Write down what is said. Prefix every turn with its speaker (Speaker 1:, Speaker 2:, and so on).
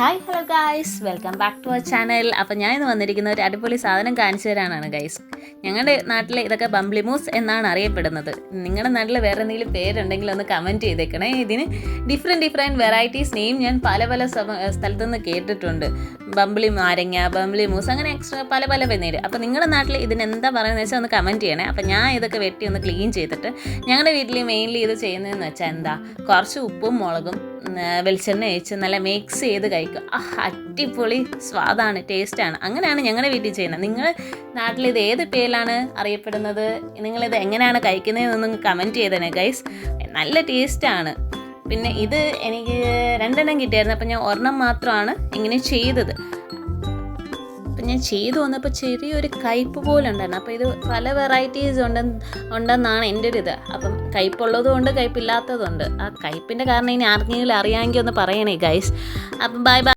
Speaker 1: Hi hello guys welcome back to our channel അപ്പോൾ ഞാൻ ഇന്ന് വന്നിരിക്കുന്ന ഒരു അടിപൊളി സാധനം കാണിച്ചു തരാനാണ് ഗൈസ് ഞങ്ങളുടെ നാട്ടിൽ ഇതൊക്കെ ബംബ്ലിമൂസ് എന്നാണ് അറിയപ്പെടുന്നത്. നിങ്ങളുടെ നാട്ടിൽ വേറെ എന്തെങ്കിലും പേരുണ്ടെങ്കിൽ ഒന്ന് കമന്റ് ചെയ്തേക്കണേ. ഇതിന് ഡിഫറെന്റ് ഡിഫറെന്റ് വെറൈറ്റീസ് നെയിം ഞാൻ പല പല സ്ഥലത്തു നിന്ന് കേട്ടിട്ടുണ്ട്. ബംബ്ലി നാരങ്ങ ബംബ്ലി മൂസ് അങ്ങനെ എക്സ്ട്രാ പല പല പേര് അപ്പോൾ നിങ്ങളുടെ നാട്ടിൽ ഇതിന് എന്താ പറയുന്നത് വെച്ചാൽ ഒന്ന് കമന്റ് ചെയ്യണേ. അപ്പോൾ ഞാൻ ഇതൊക്കെ വെട്ടി ഒന്ന് ക്ലീൻ ചെയ്തിട്ട് ഞങ്ങളുടെ വീട്ടിൽ മെയിൻലി ഇത് ചെയ്യുന്നതെന്ന് വെച്ചാൽ എന്താ? കുറച്ച് ഉപ്പും മുളകും വെളിച്ചെണ്ണ ഒഴിച്ച് നല്ല മിക്സ് ചെയ്ത് കഴിക്കുക ആ അടിപൊളി സ്വാദാണ് ടേസ്റ്റാണ്. അങ്ങനെയാണ് ഞങ്ങളുടെ വീട്ടിൽ ചെയ്യുന്നത്. നിങ്ങൾ നാട്ടിൽ ഇത് ഏത് പേരിലാണ് അറിയപ്പെടുന്നത്? നിങ്ങളിത് എങ്ങനെയാണ് കഴിക്കുന്നതെന്നൊന്ന് കമന്റ് ചെയ്തേനെ ഗൈസ് നല്ല ടേസ്റ്റാണ് പിന്നെ ഇത് എനിക്ക് രണ്ടെണ്ണം കിട്ടിയായിരുന്നു അപ്പം ഞാൻ ഒരെണ്ണം മാത്രമാണ് ഇങ്ങനെ ചെയ്തത്. ഞാൻ ചെയ്തു വന്നപ്പോൾ ചെറിയൊരു കയ്പ്പ് പോലെ ഉണ്ടായിരുന്നു അപ്പോൾ ഇത് പല വെറൈറ്റീസ് ഉണ്ട് ഉണ്ടെന്നാണ് എന്റെ ഒരു ഇത്. അപ്പം കയ്പുള്ളതും ഉണ്ട് കയ്പില്ലാത്തതും ആ കയ്പിന്റെ കാരണം ഇനി ആർക്കെങ്കിലും അറിയാമെങ്കിൽ ഒന്ന് പറയണേ ഗൈസ് അപ്പം ബൈ ബൈ